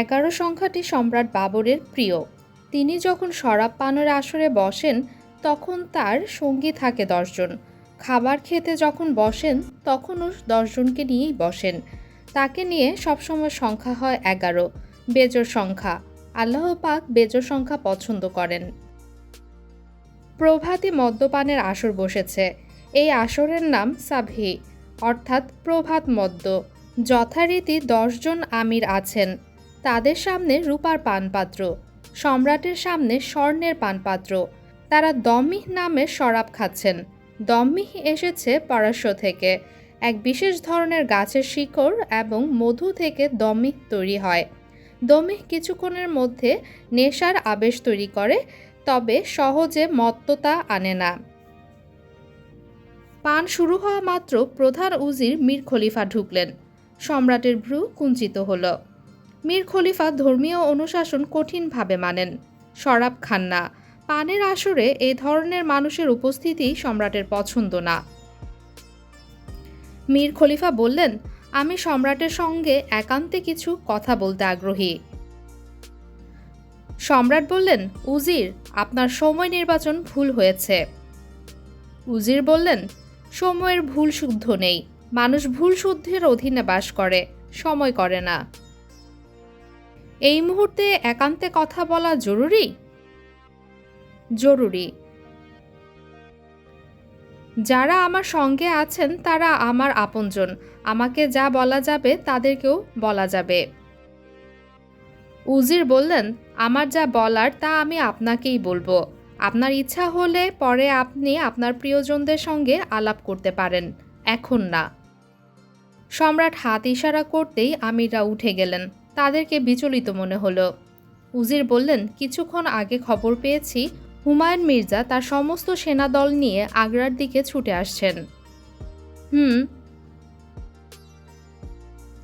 এগারো সংখ্যাটি সম্রাট বাবরের প্রিয়। তিনি যখন শরাব পানের আসরে বসেন, তখন তার সঙ্গী থাকে দশজন। খাবার খেতে যখন বসেন, তখনও দশজনকে নিয়েই বসেন। তাকে নিয়ে সবসময় সংখ্যা হয় এগারো, বেজোর সংখ্যা। আল্লাহ পাক বেজোর সংখ্যা পছন্দ করেন। প্রভাতী মদ্যপানের আসর বসেছে। এই আসরের নাম সাভি, অর্থাৎ প্রভাত মদ্য। যথারীতি দশজন আমির আছেন। তাদের সামনে রূপার পানপাত্র, সম্রাটের সামনে স্বর্ণের পানপাত্র। তারা দমিহ নামের শরাব খাচ্ছেন। দমিহ এসেছে পরাশ্য থেকে। এক বিশেষ ধরনের গাছের শিকড় এবং মধু থেকে দমিহ তৈরি হয়। দমিহ কিছুক্ষণের মধ্যে নেশার আবেশ তৈরি করে, তবে সহজে মত্ততা আনে না। পান শুরু হওয়া মাত্র প্রধান উজির মীর খলিফা ঢুকলেন। সম্রাটের ভ্রু কুঞ্চিত হল। মীর খলিফা ধর্মীয় অনুশাসন কঠিনভাবে মানেন। শরাব খান না। পানের আসরে এ ধরনের মানুষের উপস্থিতি সম্রাটের পছন্দ না। মীর খলিফা বললেন, আমি সম্রাটের সঙ্গে একান্তে কিছু কথা বলতে আগ্রহী। সম্রাট বললেন, উজির, আপনার সময় নির্বাচন ভুল হয়েছে। উজির বললেন, সময়ের ভুল শুদ্ধ নেই। মানুষ ভুল শুদ্ধের অধীনে বাস করে, সময় করে না। এই মুহূর্তে একান্তে কথা বলা জরুরি? জরুরি। যারা আমার সঙ্গে আছেন, তারা আমার আপনজন। আমাকে যা বলা যাবে, তাদেরকেও বলা যাবে। উজির বললেন, আমার যা বলার, তা আমি আপনাকেই বলব। আপনার ইচ্ছা হলে পরে আপনি আপনার প্রিয়জনদের সঙ্গে আলাপ করতে পারেন। এখন না। সম্রাট হাত ইশারা করতেই আমিরা উঠে গেলেন। তাদেরকে বিচলিত মনে হলো। উজির বললেন, কিছুক্ষণ আগে খবর পেয়েছি, হুমায়ুন মির্জা তার সমস্ত সেনাদল নিয়ে আগ্রার দিকে ছুটে আসছেন। হুম।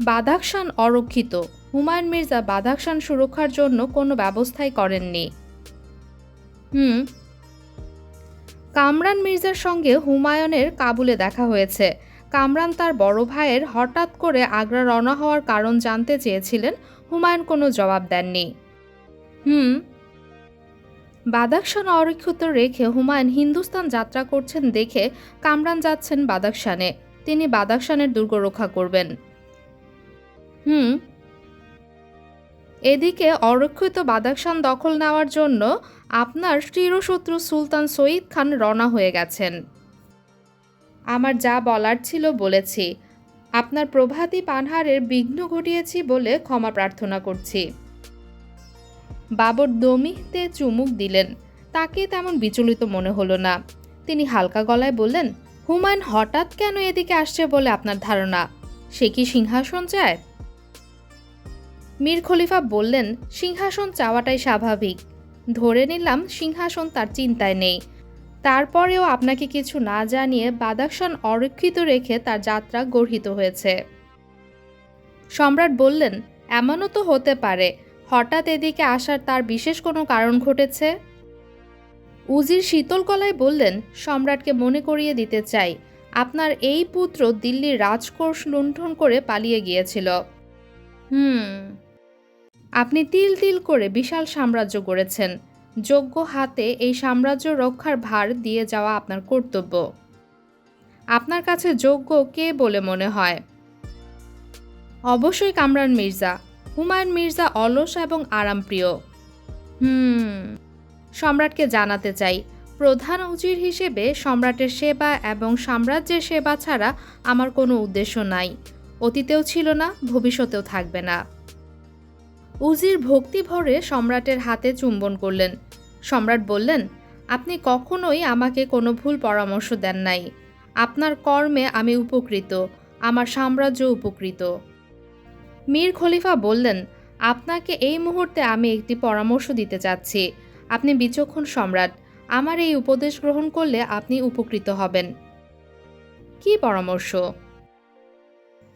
বাদাকশান অরক্ষিত। হুমায়ুন মির্জা বাদাকশান সুরক্ষার জন্য কোনো ব্যবস্থাই করেননি। হুম। কামরান মির্জার সঙ্গে হুমায়ুনের কাবুলে দেখা হয়েছে। কামরান তার বড় ভাইয়ের হঠাৎ করে আগ্রা রওনা হওয়ার কারণ জানতে চেয়েছিলেন, হুমায়ুন কোনো জবাব দেননি। হুম। বাদাকশান অরক্ষিত রেখে হুমায়ুন হিন্দুস্তান যাত্রা করছেন দেখে কামরান যাচ্ছেন বাদাকশানে তিনি বাদাকশানের দুর্গ রক্ষা করবেন। হুম। এদিকে অরক্ষিত বাদাকশান দখল নেওয়ার জন্য আপনার চিরশত্রু সুলতান সঈদ খান রওনা হয়ে গেছেন। আমার যা বলার ছিল বলেছি। আপনার প্রভাতী পানহারের বিঘ্ন ঘটিয়েছি বলে ক্ষমা প্রার্থনা করছি। বাবর দমিতে চুমুক দিলেন। তাকে তেমন বিচলিত মনে হলো না। তিনি হালকা গলায় বললেন, হুমায়ুন হঠাৎ কেন এদিকে আসছে বলে আপনার ধারণা? সে কি সিংহাসন চায়? মীর খলিফা বললেন, সিংহাসন চাওয়াটাই স্বাভাবিক। ধরে নিলাম সিংহাসন তার চিন্তায় নেই। তারপরেও আপনাকে কিছু না জানিয়ে বাদাকশান অরক্ষিত রেখে তার যাত্রা গর্হিত হয়েছে। সম্রাট বললেন, এমনও তো হতে পারে। হঠাৎ এদিকে আসার তার বিশেষ কোনো কারণ ঘটেছে? উজির শীতল গলায় বললেন, সম্রাটকে মনে করিয়ে দিতে চাই। আপনার এই পুত্র দিল্লির রাজকোষ লুণ্ঠন করে পালিয়ে গিয়েছিল। হুম। আপনি তিল তিল করে বিশাল সাম্রাজ্য গড়েছেন। যোগ্য হাতে এই সাম্রাজ্য রক্ষার ভার দিয়ে যাওয়া আপনার কর্তব্য। আপনার কাছে যোগ্য কে বলে মনে হয়? অবশ্যই কামরান মির্জা, হুমায়ুন মির্জা অলস এবং আরামপ্রিয়। হুম, সম্রাটকে জানাতে চাই, প্রধান উজির হিসেবে সম্রাটের সেবা এবং সাম্রাজ্যের সেবা ছাড়া আমার কোনো উদ্দেশ্য নাই। অতীতেও ছিল না, ভবিষ্যতেও থাকবে না। উজির ভক্তি ভরে সম্রাটের হাতে চুম্বন করলেন। সম্রাট বললেন, আপনি কখনোই আমাকে কোনো ভুল পরামর্শ দেন নাই। আপনার কর্মে আমি উপকৃত, আমার সাম্রাজ্য উপকৃত। মীর খলিফা বললেন, আপনাকে এই মুহূর্তে আমি একটি পরামর্শ দিতে চাচ্ছি। আপনি বিচক্ষণ সম্রাট, আমার এই উপদেশ গ্রহণ করলে আপনি উপকৃত হবেন। কি পরামর্শ?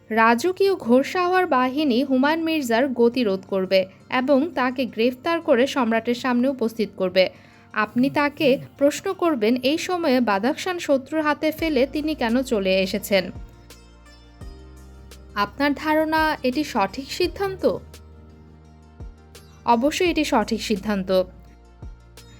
রাজকীয় ঘোরসাওয়ার বাহিনী হুমায়ুন মির্জার গতিরোধ করবে এবং তাকে গ্রেফতার করে সম্রাটের সামনে উপস্থিত করবে। আপনি তাকে প্রশ্ন করবেন, এই সময়ে বাদাকশান শত্রুর হাতে ফেলে তিনি কেন চলে এসেছেন? আপনার ধারণা এটি সঠিক সিদ্ধান্ত? অবশ্যই এটি সঠিক সিদ্ধান্ত।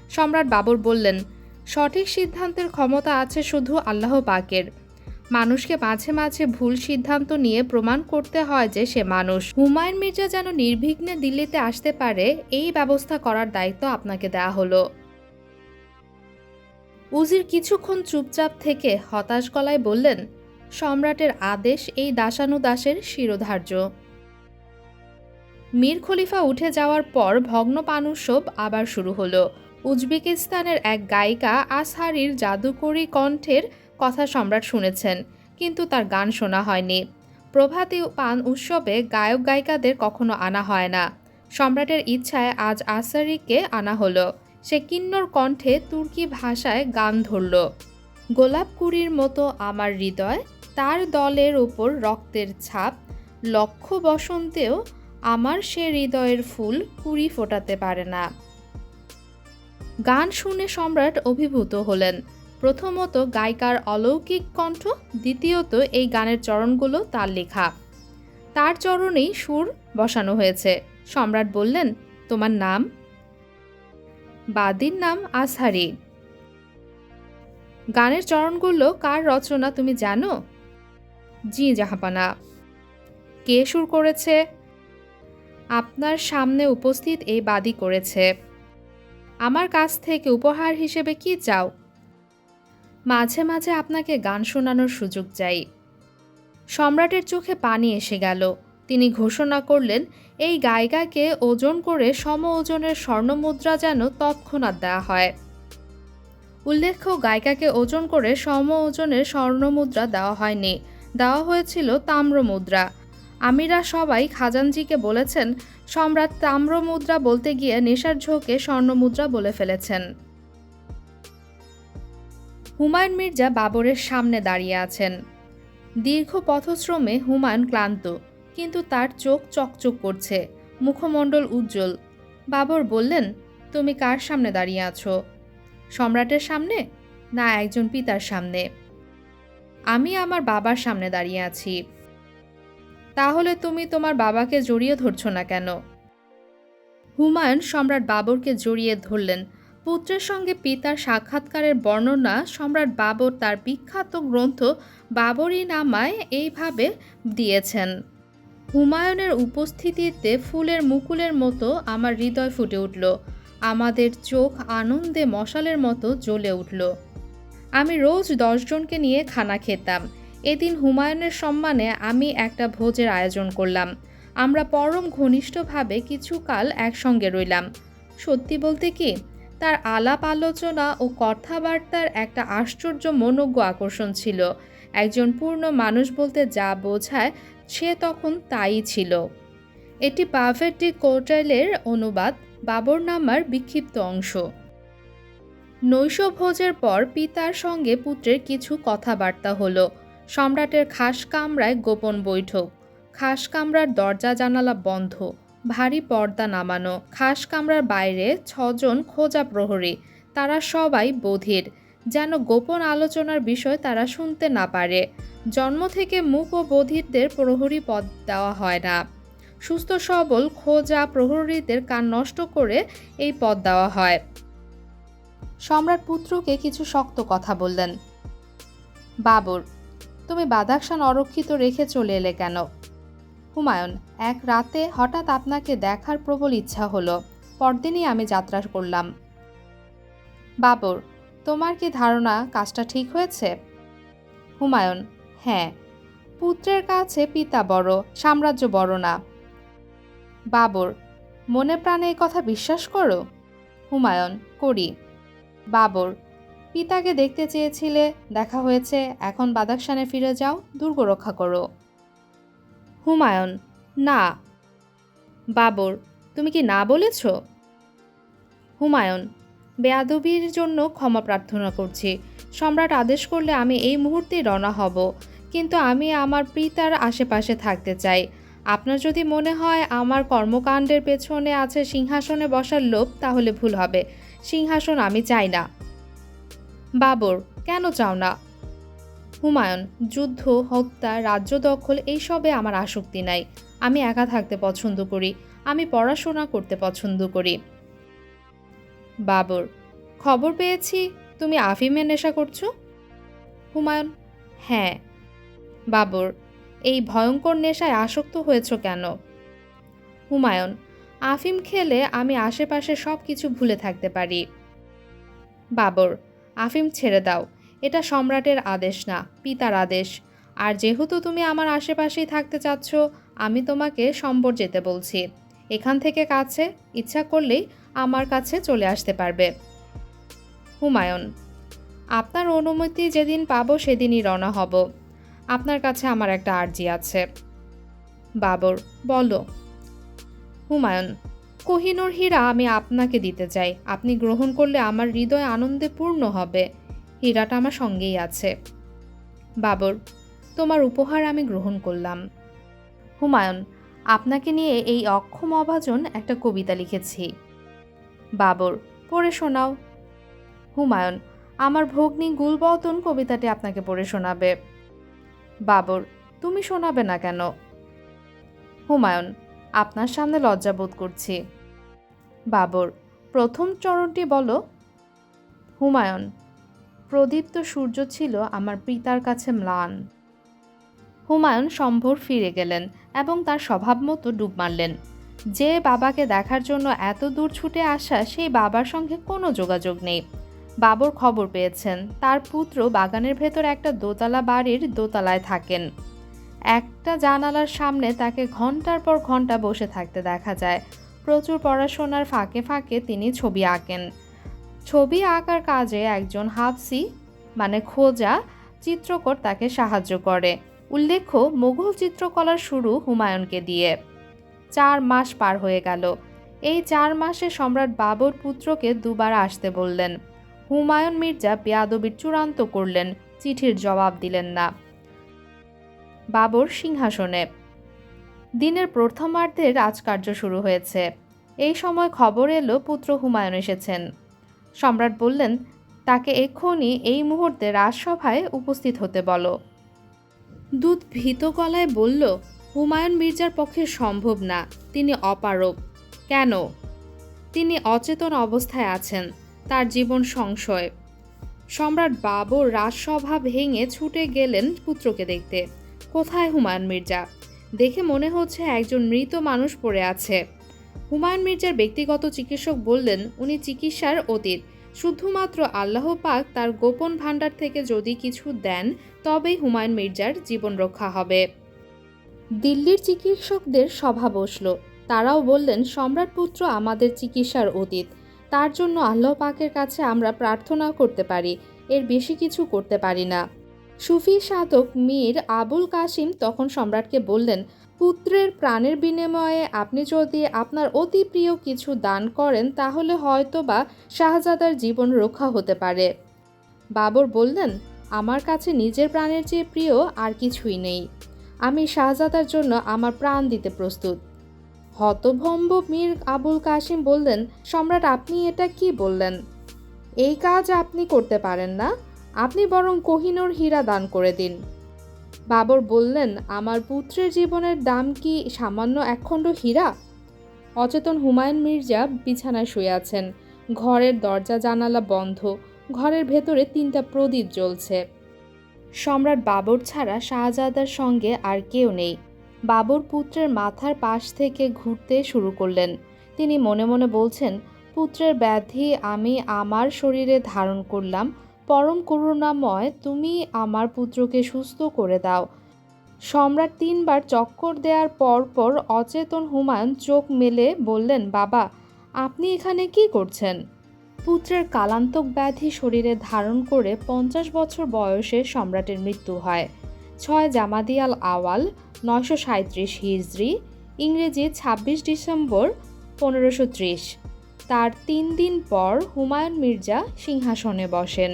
সম্রাট বাবর বললেন, সঠিক সিদ্ধান্তের ক্ষমতা আছে শুধু আল্লাহ পাকের। মানুষকে মাঝে মাঝে ভুল সিদ্ধান্ত নিয়ে প্রমাণ করতে হয় যে সে মানুষ। হুমায়ুন মির্জা যেন নির্বিঘ্নে দিল্লিতে আসতে পারে, এই ব্যবস্থা করার দায়িত্ব আপনাকে দেয়া হলো। উজির কিছুক্ষণ চুপচাপ থেকে হতাশ গলায় বললেন, সম্রাটের আদেশ এই দাসানুদাসের শিরোধার্য। মীর খলিফা উঠে যাওয়ার পর ভগ্ন পানুসব আবার শুরু হলো। উজবেকিস্তানের এক গায়িকা আসহারির জাদুকরী কণ্ঠের কথা সম্রাট শুনেছেন, কিন্তু তার গান শোনা হয়নি। প্রভাতী পান উৎসবে গায়ক গায়িকাদের কখনো আনা হয় না। সম্রাটের ইচ্ছায় আজ আসারিকে আনা হলো। সে কিন্নর কণ্ঠে তুর্কি ভাষায় গান ধরল। গোলাপ কুড়ির মতো আমার হৃদয়, তার দলের ওপর রক্তের ছাপ লক্ষ বসন্তেও আমার সে হৃদয়ের ফুল কুড়ি ফোটাতে পারে না। গান শুনে সম্রাট অভিভূত হলেন। প্রথমত গায়িকার অলৌকিক কণ্ঠ, দ্বিতীয়ত এই গানের চরণগুলো তার লেখা। তার চরণেই সুর বসানো হয়েছে। সম্রাট বললেন, তোমার নাম? বাদির নাম আসহারি গানের চরণগুলো কার রচনা তুমি জানো? জি জাহাপানা। কে সুর করেছে? আপনার সামনে উপস্থিত এই বাদী করেছে। আমার কাছ থেকে উপহার হিসেবে কি চাও? মাঝে মাঝে আপনাকে গান শোনানোর সুযোগ চাই। সম্রাটের চোখে পানি এসে গেল। তিনি ঘোষণা করলেন, এই গায়িকাকে ওজন করে সম ওজনের স্বর্ণমুদ্রা যেন তৎক্ষণাৎ দেওয়া হয়। উল্লেখ্য, গায়িকাকে ওজন করে সম ওজনের স্বর্ণমুদ্রা দেওয়া হয়নি। দেওয়া হয়েছিল তাম্র মুদ্রা। আমিরা সবাই খাজানজিকে বলেছেন, সম্রাট তাম্র মুদ্রা বলতে গিয়ে নেশার ঝোঁকে স্বর্ণমুদ্রা বলে ফেলেছেন। হুমায়ুন মির্জা বাবরের সামনে দাঁড়িয়ে আছেন। দীর্ঘ পথশ্রমে হুমায়ুন ক্লান্ত, কিন্তু তার চোখ চকচক করছে, মুখমণ্ডল উজ্জ্বল। বাবর বললেন, তুমি কার সামনে দাঁড়িয়ে আছো? সম্রাটের সামনে না একজন পিতার সামনে? আমি আমার বাবার সামনে দাঁড়িয়ে আছি। তাহলে তুমি তোমার বাবাকে জড়িয়ে ধরছো না কেন? হুমায়ুন সম্রাট বাবরকে জড়িয়ে ধরলেন পুত্রের সঙ্গে পিতার সাক্ষাৎকারের বর্ণনা সম্রাট বাবর তার বিখ্যাত গ্রন্থ বাবরি নামায় এইভাবে দিয়েছেন, হুমায়ুনের উপস্থিতিতে ফুলের মুকুলের মতো আমার হৃদয় ফুটে উঠল, আমাদের চোখ আনন্দে মশালের মতো জ্বলে উঠল। আমি রোজ দশজনকে নিয়ে খানা খেতাম। এদিন হুমায়ুনের সম্মানে আমি একটা ভোজের আয়োজন করলাম। আমরা পরম ঘনিষ্ঠভাবে কিছুকাল একসঙ্গে রইলাম। সত্যি বলতে কি তার আলাপ আলোচনা ও কথাবার্তার একটা আশ্চর্য মনোজ্ঞ আকর্ষণ ছিল। একজন পূর্ণ মানুষ বলতে যা বোঝায়, সে তখন তাই ছিল। এটি পাভেট ডি কোটাইলের অনুবাদ, বাবরনামার বিক্ষিপ্ত অংশ। নৈশভোজের পর পিতার সঙ্গে পুত্রের কিছু কথাবার্তা হলো। সম্রাটের খাস কামরায় গোপন বৈঠক। খাস কামরার দরজা জানালা বন্ধ। ভারী পর্দা নামানো, খাস কামরার বাইরে ছজন খোঁজা প্রহরী। তারা সবাই বধির। যেন গোপন আলোচনার বিষয় তারা শুনতে না পারে। জন্ম থেকে মুখ ও বধিরদের প্রহরী পদ দেওয়া হয় না। সুস্থ সবল খোঁজা প্রহরীদের কান নষ্ট করে এই পদ দেওয়া হয়। সম্রাট পুত্রকে কিছু শক্ত কথা বললেন। বাবর, তুমি বাদাকশান অরক্ষিত রেখে চলে এলে কেন? হুমায়ুন, এক রাতে হঠাৎ আপনাকে দেখার প্রবল ইচ্ছা হলো। পরদিনই আমি যাত্রা করলাম। বাবর, তোমার কি ধারণা কাজটা ঠিক হয়েছে? হুমায়ুন হ্যাঁ। পুত্রের কাছে পিতা বড়, সাম্রাজ্য বড় না। বাবর, মনে প্রাণে এই কথা বিশ্বাস করো? হুমায়ুন, করি। বাবর, পিতাকে দেখতে চেয়েছিলে, দেখা হয়েছে, এখন বাদাকশানে ফিরে যাও, দুর্গ রক্ষা করো। হুমায়ুন, না। বাবর, তুমি কি না বলেছ? হুমায়ুন, বেয়াদবির জন্য ক্ষমা প্রার্থনা করছি। সম্রাট আদেশ করলে আমি এই মুহূর্তেই রওনা হব, কিন্তু আমি আমার পিতার আশেপাশে থাকতে চাই। আপনার যদি মনে হয় আমার কর্মকাণ্ডের পেছনে আছে সিংহাসনে বসার লোভ, তাহলে ভুল হবে। সিংহাসন আমি চাই না। বাবর, কেন চাও না? হুমায়ুন, যুদ্ধ, হত্যা, রাজ্য দখল, এইসবে আমার আসক্তি নাই। আমি একা থাকতে পছন্দ করি, আমি পড়াশোনা করতে পছন্দ করি। বাবর, খবর পেয়েছি, তুমি আফিমের নেশা করছ? হুমায়ুন হ্যাঁ। বাবর, এই ভয়ঙ্কর নেশায় আসক্ত হয়েছ কেন? হুমায়ুন, আফিম খেলে আমি আশেপাশে সব কিছু ভুলে থাকতে পারি। বাবর, আফিম ছেড়ে দাও। এটা সম্রাটের আদেশ না, পিতার আদেশ। আর যেহেতু তুমি আমার আশেপাশেই থাকতে চাচ্ছ, আমি তোমাকে সম্বর যেতে বলছি। এখান থেকে কাছে ইচ্ছা করলেই আমার কাছে চলে আসতে পারবে। হুমায়ুন, আপনার অনুমতি যেদিন পাবো সেদিনই রওনা হব। আপনার কাছে আমার একটা আর্জি আছে। বাবর, বলো। হুমায়ুন, কোহিনুর হীরা আমি আপনাকে দিতে চাই। আপনি গ্রহণ করলে আমার হৃদয় আনন্দে পূর্ণ হবে। হীরাটা আমার সঙ্গেই আছে। বাবর, তোমার উপহার আমি গ্রহণ করলাম। হুমায়ুন, আপনাকে নিয়ে এই অক্ষম অভাজন একটা কবিতা লিখেছি। বাবর, পড়ে শোনাও। হুমায়ুন, আমার ভগ্নী গুলবতন কবিতাটি আপনাকে পড়ে শোনাবে। বাবর, তুমি শোনাবে না কেন? হুমায়ুন, আপনার সামনে লজ্জা বোধ করছি। বাবর, প্রথম চরণটি বলো। হুমায়ুন প্রদীপ্ত সূর্য ছিল আমার পিতার কাছে ম্লান। হুমায়ুন সম্ভোর ফিরে গেলেন এবং তার স্বভাব মতো ডুব মারলেন। যে বাবাকে দেখার জন্য এত দূর ছুটে আসা সেই বাবার সঙ্গে কোনো যোগাযোগ নেই। বাবর খবর পেয়েছেন, তার পুত্র বাগানের ভেতর একটা দোতলা বাড়ির দোতলায় থাকেন। একটা জানালার সামনে তাকে ঘণ্টার পর ঘণ্টা বসে থাকতে দেখা যায়। প্রচুর পড়াশোনার ফাঁকে ফাঁকে তিনি ছবি আঁকেন। ছবি আঁকার কাজে একজন হাফসি মানে খোঁজা, চিত্রকর তাকে সাহায্য করে। উল্লেখ্য, মুঘল চিত্রকলার শুরু হুমায়ুনকে দিয়ে। চার মাস পার হয়ে গেল। এই চার মাসে সম্রাট বাবর পুত্রকে দুবার আসতে বললেন। হুমায়ুন মির্জা বেয়াদবির চূড়ান্ত করলেন, চিঠির জবাব দিলেন না। বাবর সিংহাসনে। দিনের প্রথমার্ধে রাজকার্য শুরু হয়েছে। এই সময় খবর এলো, পুত্র হুমায়ুন এসেছেন। সম্রাট বললেন, তাকে এক্ষুনি এই মুহূর্তে রাজসভায় উপস্থিত হতে বলো। দূত ভীত গলায় বলল, হুমায়ুন মির্জার পক্ষে সম্ভব না, তিনি অপারব কেন? তিনি অচেতন অবস্থায় আছেন, তার জীবন সংশয়। সম্রাট বাবর রাজসভা ভেঙে ছুটে গেলেন পুত্রকে দেখতে। কোথায় হুমায়ুন মির্জা? দেখে মনে হচ্ছে একজন মৃত মানুষ পড়ে আছে। হুমায়ুন মির্জার ব্যক্তিগত চিকিৎসক বললেন, উনি চিকিৎসার অতীত। শুধুমাত্র আল্লাহ পাক তার গোপন ভাণ্ডার থেকে যদি কিছু দেন, তবেই হুমায়ুন মির্জার জীবন রক্ষা হবে। দিল্লির চিকিৎসকদের সভা বসল। তারাও বললেন, সম্রাট পুত্র আমাদের চিকিৎসার অতীত। তার জন্য আল্লাহ পাকের কাছে আমরা প্রার্থনা করতে পারি। এর বেশি কিছু করতে পারি না। সুফি সাধক মীর আবুল কাসিম তখন সম্রাটকে বললেন পুত্রের প্রাণের বিনিময়ে আপনি যদি আপনার অতি প্রিয় কিছু দান করেন, তাহলে হয়তো বা শাহজাদার জীবন রক্ষা হতে পারে। বাবর বললেন, আমার কাছে নিজের প্রাণের চেয়ে প্রিয় আর কিছুই নেই। আমি শাহজাদার জন্য আমার প্রাণ দিতে প্রস্তুত। হতভম্ব মীর আবুল কাসিম বললেন, সম্রাট, আপনি এটা কি বললেন? এই কাজ আপনি করতে পারেন না। আপনি বরং কোহিনুর হীরা দান করে দিন। বাবর বললেন, আমার পুত্রের জীবনের দাম কি সামান্য একখণ্ড হীরা? অচেতন হুমায়ুন মির্জা বিছানায় শুয়ে আছেন। ঘরের দরজা জানালা বন্ধ। ঘরের ভেতরে তিনটা প্রদীপ জ্বলছে। সম্রাট বাবর ছাড়া শাহজাদার সঙ্গে আর কেউ নেই। বাবর পুত্রের মাথার পাশ থেকে ঘুরতে শুরু করলেন। তিনি মনে মনে বলছেন, পুত্রের ব্যাধি আমি আমার শরীরে ধারণ করলাম পরম করুণাময় তুমি আমার পুত্রকে সুস্থ করে দাও। সম্রাট তিনবার চক্কর দেওয়ার পর পর অচেতন হুমায়ুন চোখ মেলে বললেন, বাবা, আপনি এখানে কি করছেন? পুত্রের কালান্তক ব্যাধি শরীরে ধারণ করে পঞ্চাশ বছর বয়সে সম্রাটের মৃত্যু হয়। ছয় জামাদিয়াল আওয়াল, নয়শো সাঁত্রিশ হিজড়ি ইংরেজি ছাব্বিশ ডিসেম্বর পনেরোশো ত্রিশ। তার তিন দিন পর হুমায়ুন মির্জা সিংহাসনে বসেন।